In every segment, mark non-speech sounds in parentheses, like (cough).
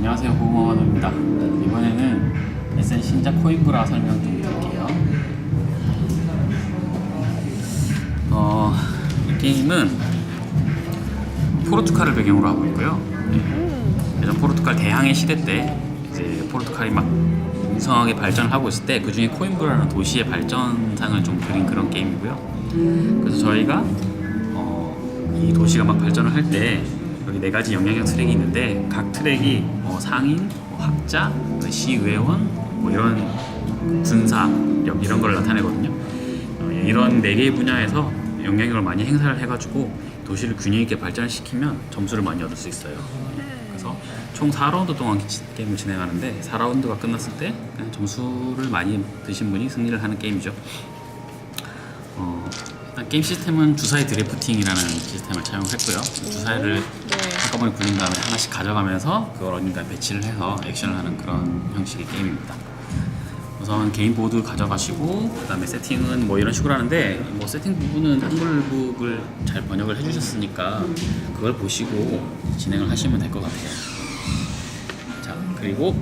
안녕하세요 고모원호입니다. 이번에는 SN 신작 코인브라 설명 좀 드릴게요. 어, 이 게임은 포르투갈을 배경으로 하고 있고요. 네. 예전 포르투갈 대항해 시대 때 이제 포르투갈이 막 웅성하게 발전을 하고 있을 때 그 중에 코인브라라는 도시의 발전상을 좀 그린 그런 게임이고요. 그래서 저희가 어, 이 도시가 막 발전을 할때 여기 네 가지 영향력 트랙이 있는데 각 트랙이 뭐 상인, 뭐 학자, 뭐 시의회원, 뭐 이런 군사력 이런 걸 나타내거든요. 어, 이런 네 개의 분야에서 영향력을 많이 행사를 해가지고 도시를 균형 있게 발전시키면 점수를 많이 얻을 수 있어요. 그래서 총 4라운드 동안 기- 게임을 진행하는데 4라운드가 끝났을 때 점수를 많이 드신 분이 승리를 하는 게임이죠. 어, 일단 게임 시스템은 주사위 드래프팅이라는 시스템을 차용했고요. 주사위를 한꺼번에 굴린 다음에 하나씩 가져가면서 그걸 어딘가 배치를 해서 액션을 하는 그런 형식의 게임입니다. 우선 개인 보드 가져가시고 그다음에 세팅은 뭐 이런 식으로 하는데 뭐 세팅 부분은 한글북을 잘 번역을 해주셨으니까 그걸 보시고 진행을 하시면 될 것 같아요. 자 그리고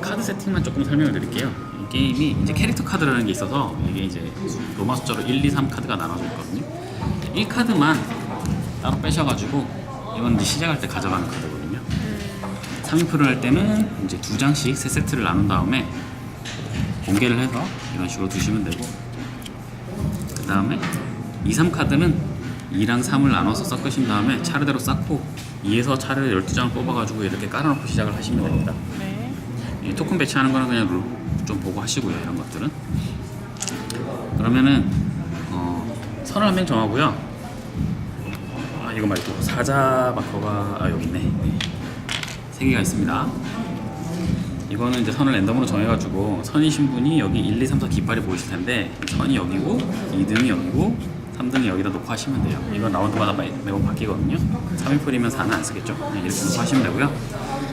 카드 세팅만 조금 설명을 드릴게요. 이 게임이 이제 캐릭터 카드라는 게 있어서 이게 이제 로마 숫자로 1, 2, 3 카드가 나눠져 있거든요. 1카드만 따로 빼셔가지고 이건 이제 시작할 때 가져가는 카드거든요. 3인프를 할 때는 이제 두 장씩 세 세트를 나눈 다음에 공개를 해서 이런 식으로 두시면 되고 그 다음에 2, 3카드는 2랑 3을 나눠서 섞으신 다음에 차례대로 쌓고 2에서 차례 12장을 뽑아가지고 이렇게 깔아놓고 시작을 하시면 됩니다. 네. 이 토큰 배치하는 거는 그냥 룰 좀 보고 하시고요 이런 것들은. 그러면은 어, 선을 한 명 정하고요. 아 이거 말고 사자 마커가 아 여기 있네. 세 개가 있습니다. 이거는 이제 선을 랜덤으로 정해가지고 선이신 분이 여기 1, 2, 3, 4 깃발이 보이실 텐데 선이 여기고 2등이 여기고 3등이 여기다 놓고 하시면 돼요. 이건 라운드마다 매- 매번 바뀌거든요. 3인풀이면 4는 안 쓰겠죠? 그냥 이렇게 놓고 하시면 되고요.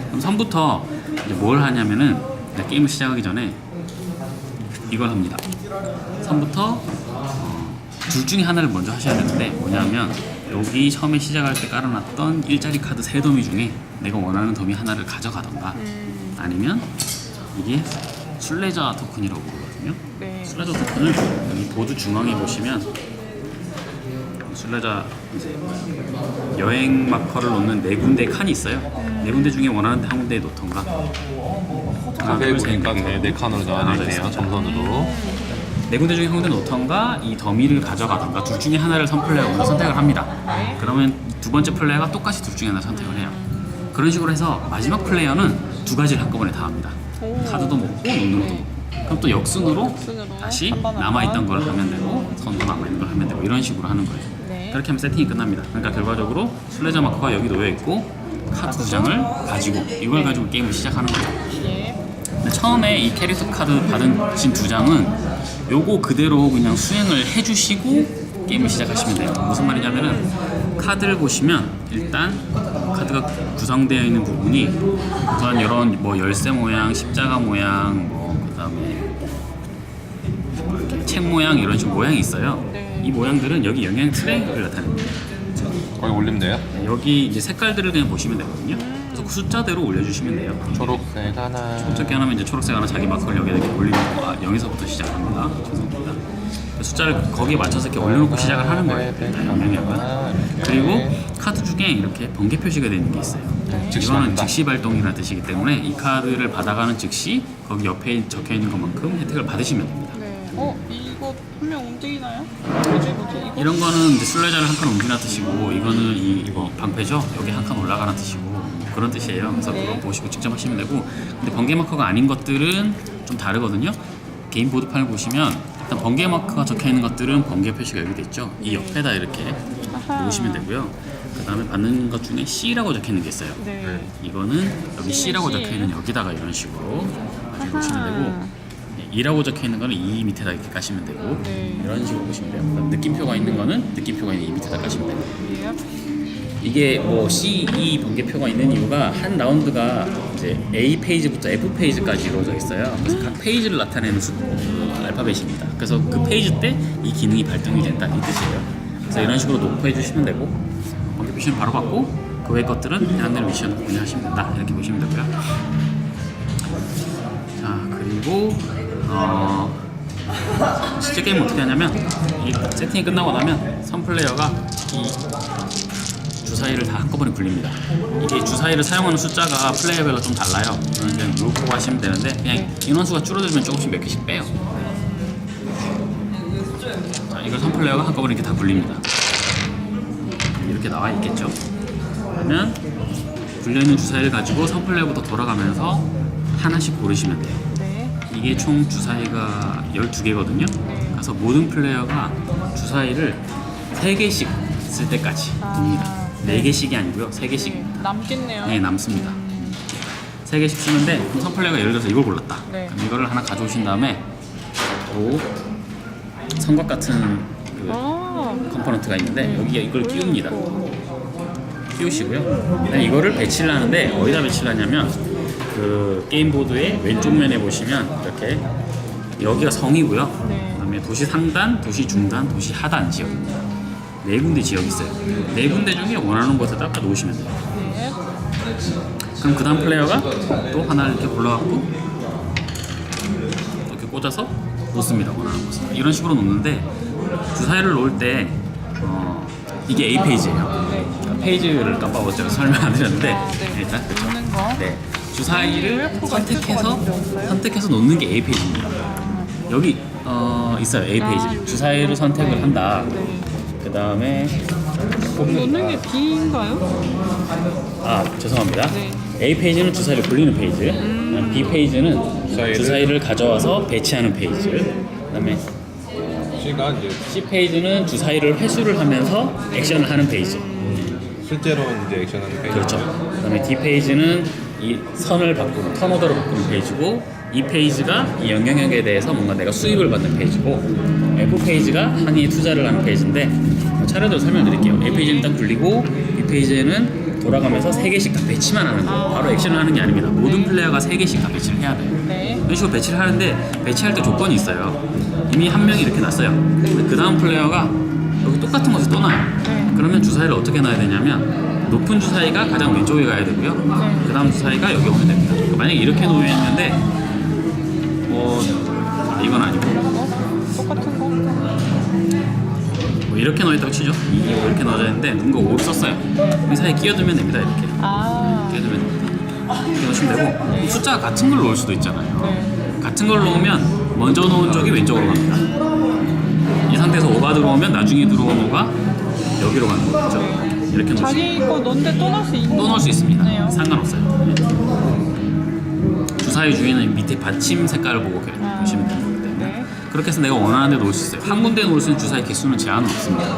그럼 선부터 이제 뭘 하냐면은 이제 게임을 시작하기 전에 이걸 합니다. 선부터 어, 둘 중에 하나를 먼저 하셔야 되는데 뭐냐면 여기 처음에 시작할 때 깔아놨던 일자리 카드 세 더미 중에 내가 원하는 더미 하나를 가져가던가 음, 아니면 이게 순례자 토큰이라고 부르거든요. 네. 순례자 토큰을 여기 보드 중앙에 보시면 순례자 이제 여행 마커를 놓는 네 군데 칸이 있어요. 네 군데 중에 원하는 한 군데에 놓던가. 하나, 카페에 둘, 셋, 보니까. 네, 네 칸으로 나눠져 나눠져 있네요. 있어요. 점선으로. 네 군데 중에 한 군데 놓던가 이 더미를 가져가던가 둘 중에 하나를 선 플레이어가 먼저 선택을 합니다. 네. 그러면 두 번째 플레이어가 똑같이 둘 중에 하나 선택을 해요. 그런 식으로 해서 마지막 플레이어는 두 가지를 한꺼번에 다 합니다. 오. 카드도 먹고 눈으로도 먹고. 그럼 또 역순으로 역순으로 다시 남아있던 번. 걸 하면 되고 선도 남아있는 걸 하면 되고 이런 식으로 하는 거예요. 네. 그렇게 하면 세팅이 끝납니다. 그러니까 결과적으로 순례자 마커가 여기 놓여 있고 카드 두 장을 가지고 이걸 가지고 게임을 시작하는 거죠. 예. 근데 처음에 이 캐릭터 카드 받으신 두 장은 요거 그대로 그냥 수행을 해주시고 게임을 시작하시면 돼요. 무슨 말이냐면은 카드를 보시면 일단 카드가 구성되어 있는 부분이 우선 이런 뭐 열쇠 모양, 십자가 모양, 뭐 그다음에 뭐 이렇게 책 모양 이런 식으로 모양이 있어요. 네. 이 모양들은 여기 영향 트레이를 나타냅니다. 거기 올리면 돼요? 네, 여기 이제 색깔들을 그냥 보시면 되거든요. 그래서 그 숫자대로 올려주시면 돼요. 초록색 하나. 어떻게 하면 이제 초록색 하나 자기 마크를 여기다 이렇게 올리고 아, 0에서부터 시작합니다. 죄송합니다. 숫자를 거기에 맞춰서 이렇게 올려놓고 시작을 하는 거예요. 일단 영향력은. 그리고 카드 중에 이렇게 번개 표시가 되는 게 있어요. 즉시 이거는 받는다. 즉시 발동이라는 뜻이기 때문에 이 카드를 받아가는 즉시 거기 옆에 적혀 있는 것만큼 혜택을 받으시면 됩니다. 네. 어, 이 뭐지, 이거? 이런 거는 이제 순례자를 한 칸 옮기는 뜻이고 이거는 이 이거 방패죠 여기 한 칸 올라가는 뜻이고 그런 뜻이에요 그래서 네. 그거 보시고 직접 하시면 되고 근데 번개 마커가 아닌 것들은 좀 다르거든요 개인 보드판을 보시면 일단 번개 마크가 적혀 있는 것들은 번개 표시가 여기 돼 있죠 이 옆에다 이렇게 아하. 놓으시면 되고요 그 다음에 받는 것 중에 C라고 적혀 있는 게 있어요 네. 이거는 여기 C라고 적혀 있는? 여기다가 이런 식으로 가지고. 오시면 되고 2라고 적혀 있는 거는 2 밑에다 이렇게 까시면 되고 네. 이런 식으로 보시면 돼요. 그다음 느낌표가 있는 거는 느낌표가 있는 2 밑에다 까시면 돼요. 이게 뭐 C, E 번개표가 있는 이유가 한 라운드가 이제 A 페이지부터 F 페이지까지 이루어져 있어요. 그래서 각 페이지를 나타내는 수, 그 알파벳입니다. 그래서 그 페이지 때 이 기능이 발동이 된다 이 뜻이에요. 그래서 이런 식으로 노프해 주시면 되고 번개표 시는 바로 받고 그 외의 것들은 해당되는 미션을 구분하시면 된다 이렇게 보시면 되고요. 자 그리고 어, 실제 게임 어떻게 하냐면 이 세팅이 끝나고 나면 선 플레이어가 이 주사위를 다 한꺼번에 굴립니다. 이게 주사위를 사용하는 숫자가 플레이어별로 좀 달라요. 그냥 룰 보고 하시면 되는데 그냥 인원수가 줄어들면 조금씩 몇 개씩 빼요. 자, 이걸 선 플레이어가 한꺼번에 이렇게 다 굴립니다. 이렇게 나와 있겠죠. 그러면 굴려있는 주사위를 가지고 선 플레이어부터 돌아가면서 하나씩 고르시면 돼요. 네. 이게 총 주사위가 12개거든요. 그래서 모든 플레이어가 주사위를 3개씩 쓸 때까지 아, 둡니다. 네. 4개씩이 아니고요. 3개씩 네. 남겠네요. 네, 남습니다. 3개씩 쓰는데 그럼 선 플레이어가 예를 들어서 이걸 골랐다. 네. 그럼 이거를 하나 가져오신 다음에 또 성곽 같은 그 아. 컴포넌트가 있는데 여기에 이걸 끼웁니다. 오. 끼우시고요. 네, 이거를 배치를 하는데 어디다 배치를 하냐면 그 게임 보드의 왼쪽 면에 보시면 이렇게 여기가 성이고요. 네. 그다음에 도시 상단, 도시 중단, 도시 하단 지역 네 군데 지역이 있어요. 네 군데 중에 원하는 곳에다 딱 놓으시면 돼요. 네. 그럼 그 다음 플레이어가 또 하나를 이렇게 골라갖고 이렇게 꽂아서 놓습니다. 원하는 곳에 이런 식으로 놓는데 주사위를 놓을 때 어, 이게 A 페이지예요. 네. 페이지를 깜빡었죠. 설명 안 드렸는데 아, 네. 일단 그렇죠. 놓는 거. 네. 주사위를 F-가 선택해서? 선택해서 놓는 게 A 페이지입니다. 여기 어, 있어요. A 페이지. 아, 주사위를 선택을 한다. 네. 그 다음에 놓는 게 B인가요? 아 죄송합니다. 네. A 페이지는 주사위를 굴리는 페이지. B 페이지는 주사위를- 주사위를 가져와서 배치하는 페이지. 그다음에 C가 이제 C 페이지는 주사위를 회수를 하면서 액션을 하는 페이지. 실제로 이제 액션하는 페이지. 그렇죠. 그다음에 D 페이지는 이 선을 바꾸는 턴오더를 바꾸는 페이지고 이 페이지가 이 영향력에 대해서 뭔가 내가 수입을 받는 페이지고 F 페이지가 한이 투자를 하는 페이지인데 뭐 차례대로 설명드릴게요. A 페이지는 일단 굴리고 B 페이지는 돌아가면서 세 개씩 다 배치만 하는 거예요. 바로 액션을 하는 게 아닙니다. 모든 플레이어가 세 개씩 다 배치를 해야 돼요. 네. 이런 식으로 배치를 하는데 배치할 때 조건이 있어요. 이미 한 명이 이렇게. 근데 그 다음 플레이어가 여기 똑같은 곳에 또 놔요. 네. 그러면 주사위를 어떻게 놔야 되냐면 높은 주사위가 가장 왼쪽에 가야 되고요. 네. 그 다음 주사위가 여기 오면 됩니다. 그러니까 만약에 이렇게 놓였는데 뭐 아, 이건 아니고 어? 똑같은 거? 뭐 이렇게 넣었다고 치죠. 이렇게 넣어져 있는데 누군가 5를 썼어요. 이 사이에 끼워두면 됩니다. 이렇게 아. 끼워두면 됩니다. 이렇게 넣으시면 되고 숫자가 같은 걸 넣을 수도 있잖아요. 네. 같은 걸 놓으면 먼저 놓은 쪽이 왼쪽으로 갑니다. 이 상태에서 5가 들어오면 나중에 들어온 5가 여기로 가는 거죠. 이렇게 놓으시면 자기 거 넣는데 또 넣을 수 있는 또 넣을 수 있습니다. 네요. 상관없어요. 주사위 주위는 밑에 받침 색깔을 보고 이렇게 아. 보시면 되기 때문에 네. 그렇게 해서 내가 원하는 데 놓을 수 있어요. 한 군데 놓을 수 있는 주사위 개수는 제한은 없습니다.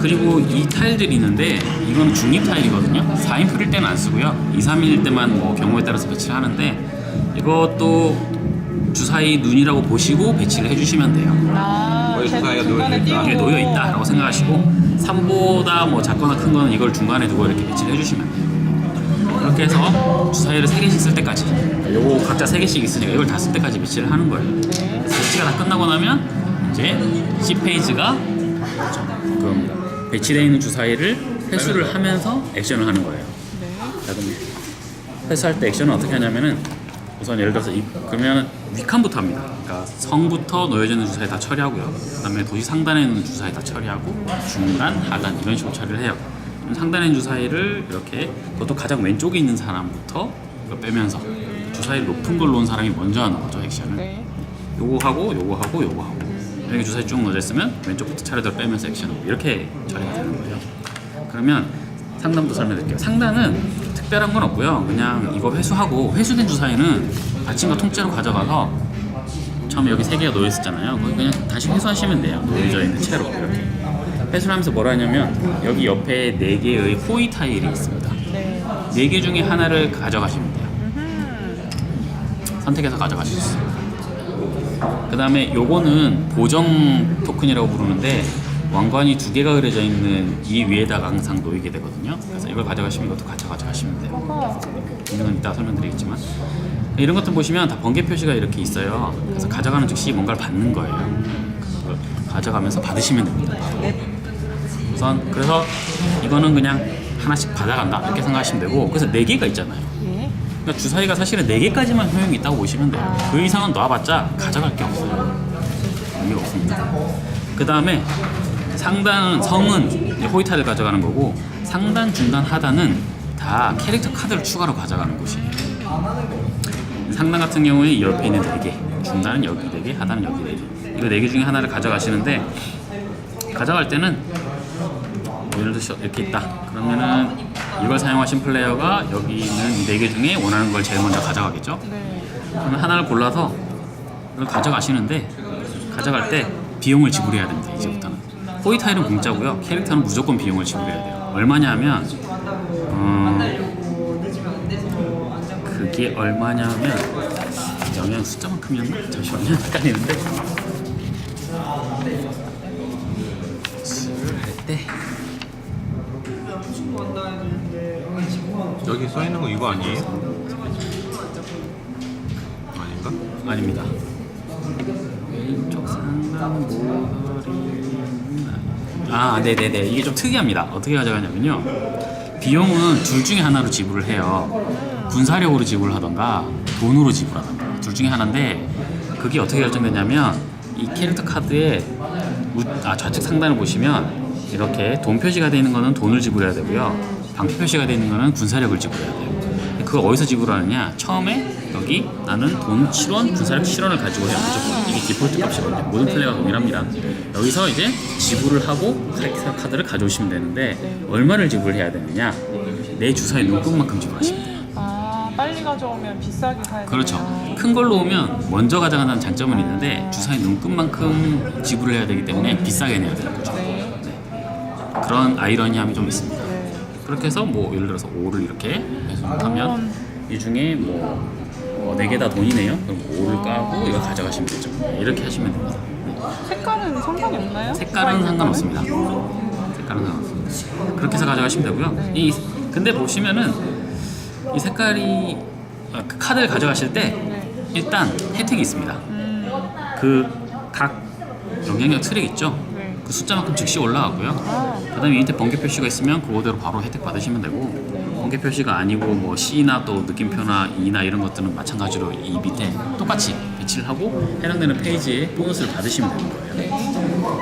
그리고 이 타일들이 있는데 이거는 중립 타일이거든요. 4인 풀일 때는 안 쓰고요. 2, 3인일 때만 뭐 경우에 따라서 배치를 하는데 이것도 주사위 눈이라고 보시고 배치를 해주시면 돼요. 아, 주사위가 놓여있다. 이게 놓여 있다라고 생각하시고 3보다 뭐 작거나 큰 거는 이걸 중간에 두고 이렇게 배치를 해주시면 돼요. 그렇게 해서 주사위를 3개씩 쓸 때까지 요거 각자 3개씩 있으니까 이걸 다 쓸 때까지 배치를 하는 거예요. 네. 배치가 다 끝나고 나면 이제 C 페이지가 그 배치되어 있는 주사위를 회수를 하면서 액션을 하는 거예요. 네. 자 그럼 회수할 때 액션은 어떻게 하냐면은 우선 예를 들어서 이, 그러면 위칸부터 합니다. 그러니까 성부터 놓여져 있는 주사위 다 처리하고요. 그다음에 도시 상단에 있는 주사위 다 처리하고 중간, 하단 이런 식으로 처리를 해요. 상단에 있는 주사위를 이렇게 그것도 가장 왼쪽에 있는 사람부터 빼면서 주사위 높은 걸 놓은 사람이 먼저 하는 거죠 액션을. 네. 요거 하고 요거 하고 요거 하고 여기 주사위 쭉 넣어져 있으면 왼쪽부터 차례대로 빼면서 액션하고 이렇게 처리가 되는 거예요. 그러면 상단부터 설명드릴게요. 상단은 특별한 건 없고요. 그냥 이거 회수하고 회수된 주사위는 받침과 통째로 가져가서 처음에 여기 세 개가 놓여 있었잖아요. 거기 그냥 다시 회수하시면 돼요. 놓여져 있는 채로 이렇게. 회수를 하면서 뭐라 하냐면 여기 옆에 네 개의 호의 타일이 있습니다. 네. 네개 중에 하나를 가져가시면 돼요. 선택해서 가져가실 수 있습니다. 그 다음에 요거는 보정 토큰이라고 부르는데 왕관이 두 개가 그려져 있는 이 위에다가 항상 놓이게 되거든요. 그래서 이걸 가져가시면 이것도 같이 가져가시면 돼요. 이건 이따 설명드리겠지만 이런 것들 보시면 다 번개 표시가 이렇게 있어요. 그래서 가져가는 즉시 뭔가를 받는 거예요. 그걸 가져가면서 받으시면 됩니다. 우선 그래서 이거는 그냥 하나씩 받아간다 이렇게 생각하시면 되고 그래서 네 개가 있잖아요. 예. 그러니까 주사위가 사실은 4개까지만 효용이 있다고 보시면 돼요. 그 이상은 놔봤자 가져갈 게 없어요. 의미가 없습니다. 그 다음에 상단 성은 호이타를 가져가는 거고 상단, 중단, 하단은 다 캐릭터 카드를 추가로 가져가는 곳이에요. 상단 같은 경우에 옆에 있는 4개, 중단은 여기 4개, 하단은 여기 4개. 이거 4개 중에 하나를 가져가시는데 가져갈 때는 뭐 예를 들어서 이렇게 있다. 그러면은 이걸 사용하신 플레이어가 여기 있는 이 4개 중에 원하는 걸 제일 먼저 가져가겠죠? 네. 그러면 하나를 골라서 이걸 가져가시는데 가져갈 때 비용을 지불해야 됩니다. 이제부터 는. 호이타일은 공짜고요. 캐릭터는 무조건 비용을 지불해야 돼요. 얼마냐면 어, 그게 얼마냐면 영양 숫자만큼이었나? 잠시만요. (laughs) 헷갈리는데 할때 여기 써 있는 거 이거 아니에요? 아닌가? 아닙니다. 왼쪽 상단 모서리는 아, 네네네. 이게 좀 특이합니다. 어떻게 가져가냐면요. 비용은 둘 중에 하나로 지불을 해요. 군사력으로 지불하던가 돈으로 지불하던가 둘 중에 하나인데 그게 어떻게 결정되냐면 이 캐릭터 카드의 우, 아, 좌측 상단을 보시면 이렇게 돈 표시가 되어 있는 거는 돈을 지불해야 되고요. 방패 표시가 되어 있는 거는 군사력을 지불해야 돼요. 그걸 어디서 지불하느냐? 처음에 여기 나는 돈 7원, 군사력 7원을 가지고 해요. 무조건. 이게 디폴트 값이거든요. 모든 플레이가 동일합니다. 여기서 이제 지불을 하고 카드를 가져오시면 되는데 얼마를 지불해야 되느냐? 내 주사위 눈금만큼 지불하시면 돼요. 아 빨리 가져오면 비싸게 사야 그렇죠. 되네요. 큰 걸로 오면 먼저 가져간다는 장점은 있는데 주사위 눈금만큼 지불을 해야 되기 때문에 비싸게 내야 되는 거죠. 네. 그런 아이러니함이 좀 있습니다. 네. 그렇게 해서 뭐 예를 들어서 5를 이렇게 해석하면 이 중에 뭐 네 개 다 돈이네요. 그럼 5를 까고 이거 가져가시면 되죠. 네, 이렇게 하시면 됩니다. 네. 색깔은 상관이 없나요? 색깔은 상관없습니다. 색깔은 상관없습니다. 그렇게 해서 가져가시면 되고요. 네. 이 근데 보시면은 이 색깔이 아, 그 카드를 가져가실 때 네. 일단 혜택이 있습니다. 음. 그각 영향력 트랙 있죠? 네. 그 숫자만큼 즉시 올라가고요. 아. 그다음에 밑에 번개 표시가 있으면 그거대로 바로 혜택 받으시면 되고 번개 표시가 아니고 뭐 C나 또 느낌표나 E나 이런 것들은 마찬가지로 이 밑에 똑같이 배치를 하고 해당되는 페이지에 보너스를 받으시면 되는 거예요. 네.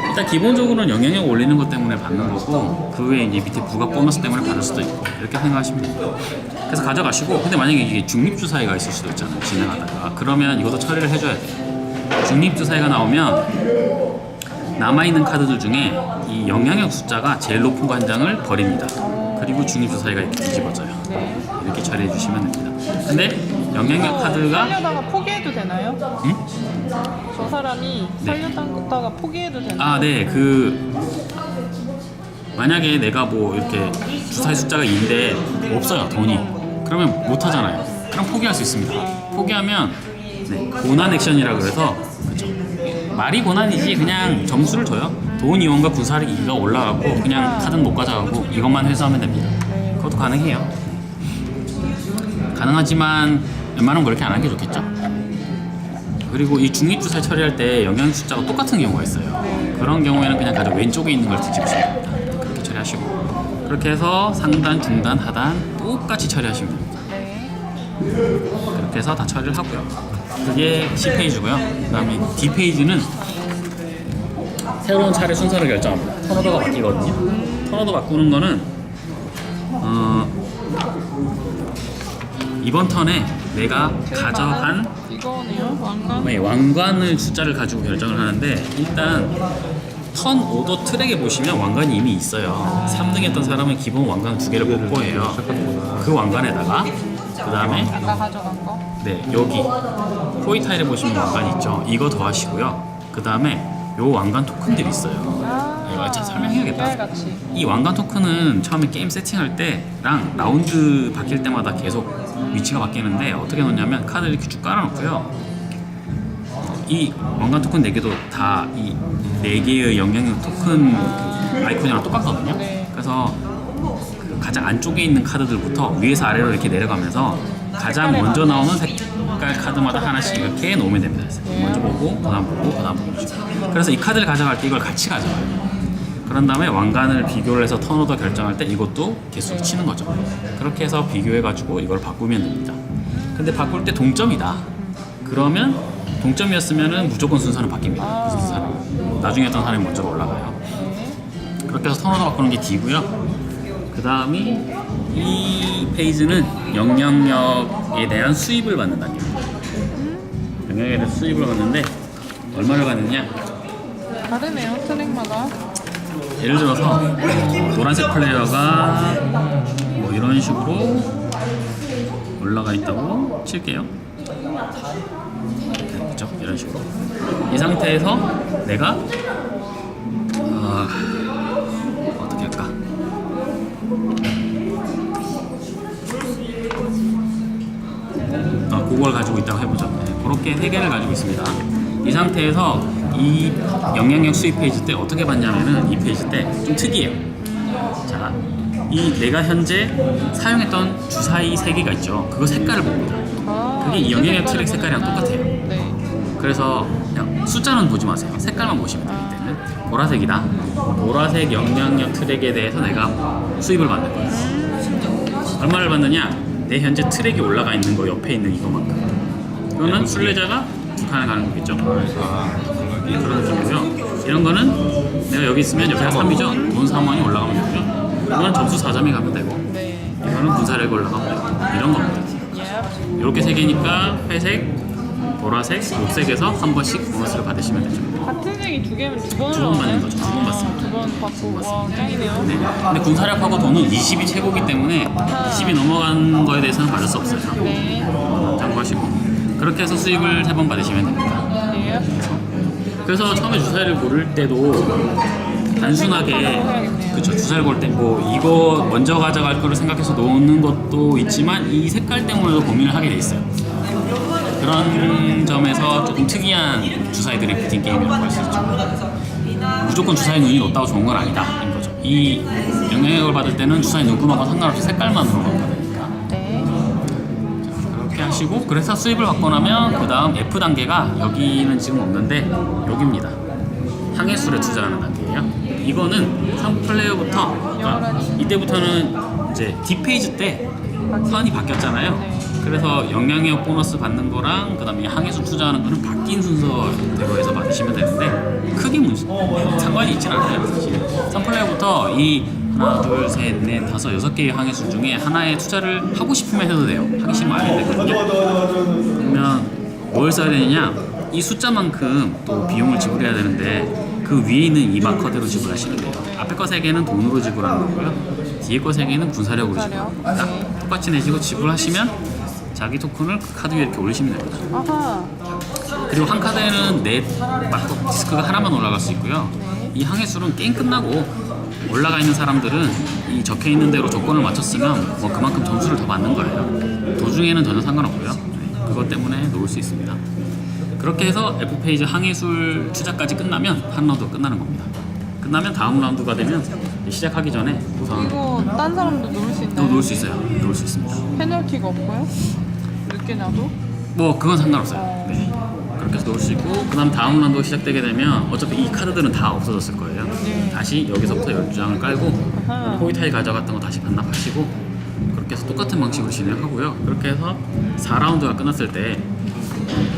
일단 기본적으로는 영향력 올리는 것 때문에 받는 거고 그 외에 이제 밑에 부가 보너스 때문에 받을 수도 있고 이렇게 생각하시면 돼요. 그래서 가져가시고 근데 만약에 이게 중립 주사위가 있을 수도 있잖아요. 진행하다가 그러면 이것도 처리를 해줘야 돼요. 중립 주사위가 나오면 남아있는 카드들 중에 이 영향력 숫자가 제일 높은 거 한 장을 버립니다. 그리고 중립 주사위가 이렇게 뒤집어져요. 네. 이렇게 처리해 주시면 됩니다. 근데 영향력 카드가 살려다가 포기해도 되나요? 응? 저 사람이 네. 살려다가 포기해도 되나요? 아, 네. 그 만약에 내가 뭐 이렇게 주사위 숫자가 2인데 없어요 돈이 그러면 못 하잖아요. 그럼 포기할 수 있습니다. 포기하면 네, 고난 액션이라 그래서. 말이 고난이지 그냥 점수를 줘요. 돈 2원과 군사력 2가 올라가고 그냥 카드는 못 가져가고 이것만 회수하면 됩니다. 네. 그것도 가능해요. 가능하지만 웬만하면 그렇게 안 하는 게 좋겠죠. 그리고 이 중립 주사위 처리할 때 영향 숫자가 똑같은 경우가 있어요. 그런 경우에는 그냥 가장 왼쪽에 있는 걸 뒤집으시면 됩니다. 그렇게 처리하시고 그렇게 해서 상단, 중단, 하단 똑같이 처리하시면 됩니다. 네. 그렇게 해서 다 처리를 하고요. 그게 C 페이지고요. 그 다음에 D 페이지는 새로운 차례 순서를 결정합니다. 턴오더가 바뀌거든요. 턴오더 바꾸는 거는 어, 이번 턴에 내가 가져간 이거네요. 왕관. 네, 왕관을 숫자를 가지고 결정을 하는데 일단 턴 오더 트랙에 보시면 왕관이 이미 있어요. 3등 했던 사람은 기본 왕관 두 개를 볼 거예요. 그 왕관에다가 그 다음에 아까 가져간 거. 네 여기 호이 타일에 보시면 왕관이 있죠. 이거 더 하시고요. 그 다음에 요 왕관 토큰들이 있어요. 아. 이거 참 설명해야겠다. 같이. 이 왕관 토큰은 처음에 게임 세팅할 때랑 라운드 바뀔 때마다 계속 위치가 바뀌는데 어떻게 놓냐면 카드를 이렇게 쭉 깔아놓고요. 이 왕관 토큰 4개도 다 이 4개의 영향력 토큰 그 아이콘이랑 똑같거든요. 네. 그래서 그 가장 안쪽에 있는 카드들부터 위에서 아래로 이렇게 내려가면서 가장 먼저. 나오는 색깔 카드마다 하나씩 이렇게 놓으면 됩니다. 먼저 보고, 그 다음 보고, 그 다음 보고. 그래서 이 카드를 가져갈 때 이걸 같이 가져가요. 그런 다음에 왕관을 비교를 해서 턴오더 결정할 때 이것도 개수 치는 거죠. 그렇게 해서 비교해가지고 이걸 바꾸면 됩니다. 근데 바꿀 때 동점이다. 그러면 동점이었으면은 무조건 순서는 바뀝니다. 그 순서는 나중에 어떤 사람이 먼저 올라가요. 그렇게 해서 턴오더 바꾸는 게 D고요. 그 다음이 이 페이지는 영향력에 대한 수입을 받는 단계입니다. 영향력에 대한 수입을 받는데 얼마를 받느냐? 다르네요, 트랙마다. 예를 들어서 노란색 플레이어가 뭐 이런 식으로 올라가 있다고 칠게요. 그죠? 이런 식으로. 이 상태에서 내가 아, 그걸 가지고 있다고 해보죠. 네, 그렇게 세 개를 가지고 있습니다. 이 상태에서 이 영향력 수입 페이지 때 어떻게 봤냐면은 이 페이지 때 좀 특이해요. 자, 이 내가 현재 사용했던 주사위 세 개가 있죠. 그거 색깔을 봅니다. 아, 그게 이 영향력 트랙 색깔이랑 똑같아요. 네. 그래서 그냥 숫자는 보지 마세요. 색깔만 보시면 돼요. 이때는 보라색이다. 보라색 영향력 트랙에 대해서 내가 수입을 받는 거예요. 얼마를 받느냐? 내 현재 트랙이 올라가 있는 거 옆에 있는 이거만큼. 이거는 순례자가 두 칸을 가는 거겠죠. 아, 그런 느낌이고요. 이런 거는 내가 여기 있으면 여기가 3이죠. 돈 3원이 올라가면 되고요. 이거는 점수 4점이 가면 되고 네. 이거는 군사력이 올라가면 되고 이런 겁니다. 예. 이렇게 세 개니까 회색, 보라색, 녹색에서 한 번씩 보너스를 받으시면 되죠. 같은 색이 두 개면 두 번을 두 번? 받는 거죠. 두 번 받습니다. 받고 와 짱이네요. 네. 근데 군사력하고 돈은 20이 최고기 때문에 20이 넘어간 거에 대해서는 받을 수 없어요. 네. 참고하시고 그렇게 해서 수익을 세 번 받으시면 됩니다. 예. 그래서 처음에 주사위를 고를 때도 단순하게 해야겠네요. 그쵸 주사를 고를 때뭐 이거 먼저 가져갈 거를 생각해서 놓는 것도 있지만 이 색깔 때문에도 고민을 하게 돼 있어요. 그런 점에서 조금 특이한 주사위 드래프팅 게임이라고 할 수 있죠. 무조건 주사위 눈이 높다고 좋은 건 아니다. 인 거죠. 이 영향력을 받을 때는 주사위 눈금하고 상관없이 색깔만으로 받으니까. 네. 그렇게 하시고 그래서 수입을 받고 나면 그 다음 F 단계가 여기는 지금 없는데 여기입니다. 항해술에 투자하는 단계예요. 이거는 상 플레이어부터 그러니까 이때부터는 이제 D 페이지 때 선이 바뀌었잖아요. 그래서 영향력 보너스 받는 거랑 그다음에 항해술 투자하는 거는 바뀐 순서대로 해서 받으시면 되는데 크게 문제 상관이 있진 않아요. 사실 3플레이어부터 이 하나, 둘, 셋, 넷, 다섯, 여섯 개의 항해술 중에 하나에 투자를 하고 싶으면 해도 돼요. 하기 싫으면 안 해도 되거든요. 그러면 뭘 써야 되느냐? 이 숫자만큼 또 비용을 지불해야 되는데 그 위에 있는 이 마커대로 지불하시면 돼요. 앞에 거 세 개는 돈으로 지불하는 거고요. 뒤에 거 세 개는 군사력으로 군사력. 지불합니다. 네. 똑같이 내시고 지불하시면 자기 토큰을 그 카드 위에 이렇게 올리시면 됩니다. 아하. 그리고 한 카드에는 네 마커 디스크가 하나만 올라갈 수 있고요. 이 항해술은 게임 끝나고 올라가 있는 사람들은 이 적혀 있는 대로 조건을 맞췄으면 뭐 그만큼 점수를 더 받는 거예요. 도중에는 전혀 상관없고요. 네, 그것 때문에 놓을 수 있습니다. 그렇게 해서 F 페이지 항해술 투자까지 끝나면 한 라운드 끝나는 겁니다. 끝나면 다음 라운드가 되면 시작하기 전에 우선 이거 딴 사람도 놓을 수또 있나요? 놓을 수 있어요. 놓을 수 있습니다. 페널티가 없고요? 늦게 나도? 뭐 그건 상관없어요. 네. 그렇게 해서 놓을 수 있고 그다음 다음 라운드 시작되게 되면 어차피 이 카드들은 다 없어졌을 거예요. 네. 다시 여기서부터 12장을 깔고 아하. 포이타이 가져갔던 거 다시 반납하시고 그렇게 해서 똑같은 방식으로 진행하고요. 그렇게 해서 4라운드가 끝났을 때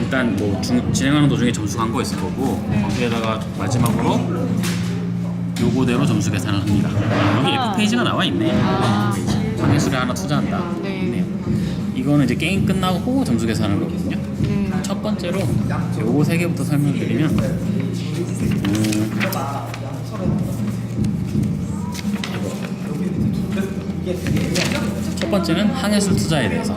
일단 뭐 중- 진행하는 도중에 점수 광고 있을 거고 네. 거기에다가 마지막으로 요거대로 점수 계산을 합니다. 여기. F 페이지가 나와 있네. 아. 장애술에 하나 투자한다. 네. 이거는 이제 게임 끝나고 점수 계산하는 거거든요. 네. 첫 번째로 요거 세 개부터 설명드리면 음, 첫 번째는 항해술 투자에 대해서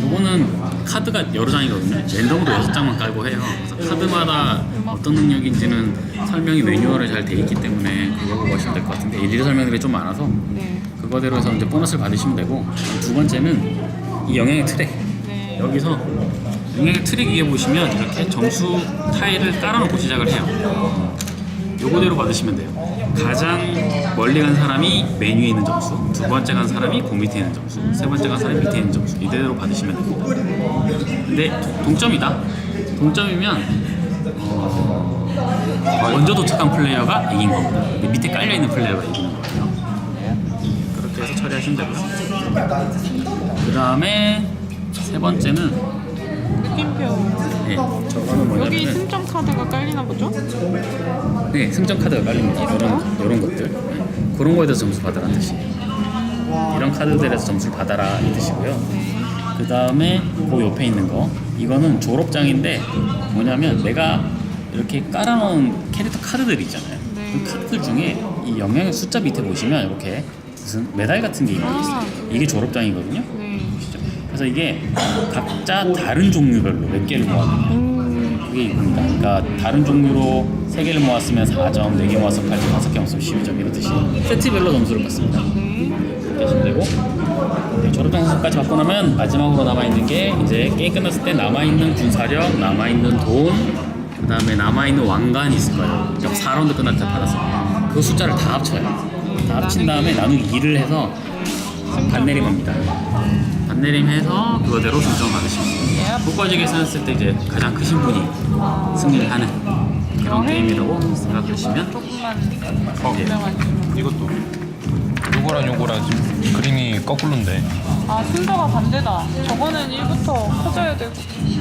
요거는 카드가 여러 장이거든요 랜덤으로 여섯 장만 깔고 해요 그래서 카드마다 어떤 능력인지는 설명이 매뉴얼에 잘 돼 있기 때문에 그거 보고 하시면 될 것 같은데 일일이 설명들이 좀 많아서 네. 그거대로 해서 이제 보너스를 받으시면 되고 두 번째는 이 영향의 트랙 네. 여기서 영향의 트랙 위에 보시면 이렇게 점수 타일을 깔아놓고 시작을 해요. 요거대로 받으시면 돼요. 가장 멀리 간 사람이 맨 위에 있는 점수, 두 번째 간 사람이 그 밑에 있는 점수, 세 번째 간 사람이 밑에 있는 점수 이대로 받으시면 됩니다. 근데 도- 동점이다. 동점이면 어, 먼저 도착한 플레이어가 이긴 겁니다. 밑에 깔려 있는 플레이어가 이기는 거예요. 그렇게 해서 처리하시면 되고요. 그 다음에 세 번째. 번째는 느낌표. 네, 저거는 여기 뭐냐면 승점 카드가 깔리나 보죠? 네, 승점 카드가 깔립니다. 이런 이런 것들 네, 그런 거에 대해서 점수 받으라는 뜻이에요. 이런 카드들에서 점수를 받아라 이 뜻이고요. 그 다음에 그 옆에 있는 거 이거는 졸업장인데 뭐냐면 내가 이렇게 깔아놓은 캐릭터 카드들 있잖아요. 네. 그 카드들 중에 이 영향의 숫자 밑에 보시면 이렇게 무슨 메달 같은 게 있는 게 있어요. 아. 이게 졸업장이거든요. 네. 보시죠. 그래서 이게 각자 다른 종류별로 몇 개를 모아요. 음, 그게 이겁니다. 그러니까 다른 종류로 세 개를 모았으면 4점, 네개 모았으면 8점, 다섯 개 모았으면 12점 이렇듯이 세트별로 점수를 받습니다. 네. 그렇게 하시면 되고 네, 졸업장 선수까지 받고 나면 마지막으로 남아 있는 게 이제 게임 끝났을 때 남아 있는 군사력, 남아 있는 돈, 그 다음에 남아 있는 왕관이 있을 거예요. 그러니까 4라운드 끝날 때 받았어요. 그 숫자를 다 합쳐요. 다 합친 다음에 나누기 2를 해서 반내림 합니다. 반내림 해서 그거대로 동점 받으시면 돼요. 예. 국가지 계산했을 때 이제 가장 크신 분이 승리를 하는 그런 게임이라고 생각하시면 조금만 어, 유명한. 이것도. 요거랑 요거랑 지금 그림이 거꾸로인데. 아 순서가 반대다. 저거는 1부터 커져야 되고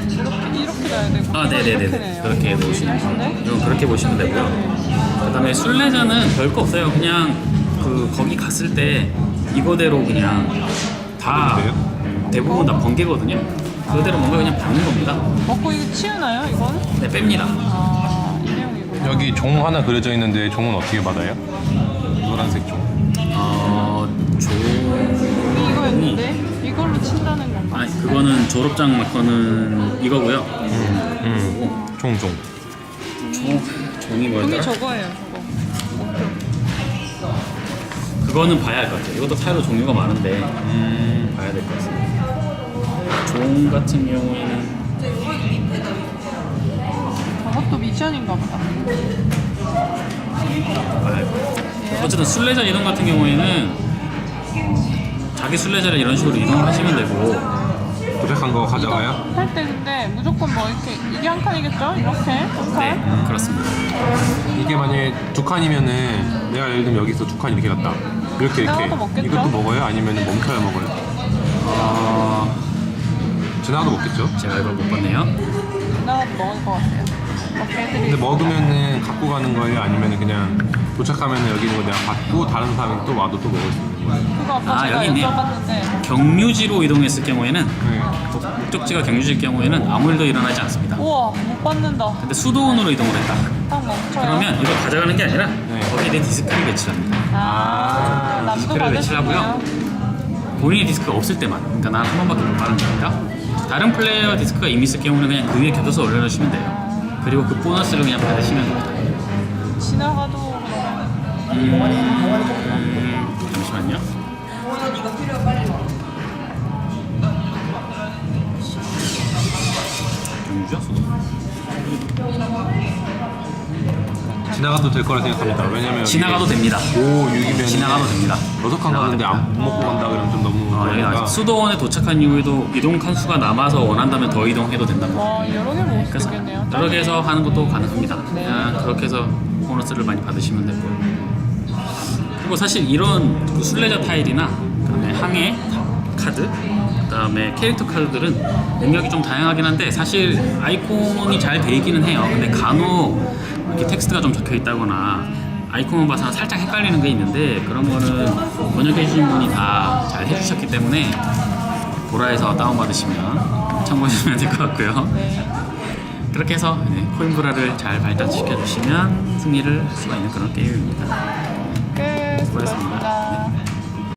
이렇게 이렇게 놔야 되고. 아, 네네네. 내요. 그렇게 보시면 하시네? 이건 그렇게 보시면 되고요. 그 다음에 술래자는 별거 없어요. 그냥 그 거기 갔을 때 이거대로 그냥 다? 대부분 다 번개거든요. 그대로 뭔가 그냥 받는 겁니다. 먹고 이거 치우나요? 이건? 네, 뺍니다. 아. 여기 종 하나 그려져 있는데 종은 어떻게 받아요? 노란색 종. 어, 조 이거였는데 이걸로 친다는 건가? 아니 그거는 졸업장 마커는 이거고요. 음. 종, 종. 종 종이 뭐였더라? 저거예요. 그거는 봐야 할 것 같아요. 이것도 타일로 종류가 많은데 음. 봐야 될 것 같습니다. 종 같은 경우에는 저것도 미션인가 보다. 봐야 할 것 같아요. 어쨌든 순례자 이동 같은 경우에는 자기 순례자를 이런 식으로 이동을 하시면 되고 도착한 거 가져가요? 할 때 근데 무조건 뭐 이렇게 이게 한 칸이겠죠? 이렇게 한 칸. 네 그렇습니다. 이게 만약에 두 칸이면은 내가 예를 들면 여기서 두 칸 이렇게 갔다. 이렇게 이렇게. 먹겠죠? 이것도 먹어요? 아니면 멈춰야 먹어요? 어, 지나가도 먹겠죠? 제가 이걸 못 봤네요. 나도 먹을 것 같아요. 이렇게 근데. 먹으면은 갖고 가는 거예요? 아니면은 그냥 도착하면은 여기 있는 거 내가 받고 다른 사람이 또 와도 또 먹을 수 있는 거예요? 아, 제가 여기 있네요. 여쭤봤는데 경유지로 이동했을 경우에는 네. 목- 목적지가 경유지일 경우에는 아무 일도 일어나지 않습니다. 우와 못 받는다. 근데 수도원으로 이동을 했다. 딱 멈춰요. 그러면 이걸 가져가는 게 아니라 네. 거기에 내 디스크를 배치합니다. 아, 남도 디스크를 받을 수 배치하고요. 있네요. 본인의 디스크가 없을 때만 그러니까 난 한 번밖에 못 받는 겁니다 다른 플레이어 디스크가 이미 있을 경우는 그냥 그 위에 겹쳐서 올려놓으시면 돼요 그리고 그 보너스를 그냥 받으시면 됩니다 지나가도 그러면 음, 잠시만요 경주죠? 지나가도 될 거라 생각합니다. 왜냐면 지나가도 됩니다 5, 6이면 지나가도 됩니다. 지나가도 가는데 됩니다. 안 먹고 간다 그러면 좀 너무 어, 여기 그러니까 나와 있어요. 수도원에 도착한 이후에도 이동 칸수가 남아서 원한다면 더 이동해도 된다고 와 여러 개 먹을 수 그래서 있겠네요. 여러 개에서 하는 것도 가능합니다. 네. 그냥 그렇게 해서 보너스를 많이 받으시면 되고요. 그리고 사실 이런 그 순례자 타일이나 그다음에 항해 카드, 그다음에 캐릭터 카드들은 능력이 좀 다양하긴 한데 사실 아이콘이 잘 돼 있기는 해요. 근데 간혹 이렇게 텍스트가 좀 적혀 있다거나 아이콘만 봐서 살짝 헷갈리는 게 있는데 그런 거는 번역해 주신 분이 다 잘 해주셨기 때문에 보라에서 다운받으시면 참고하시면 될 것 같고요. 네. 그렇게 해서 코인브라를 잘 발달시켜 주시면 승리를 할 수가 있는 그런 게임입니다.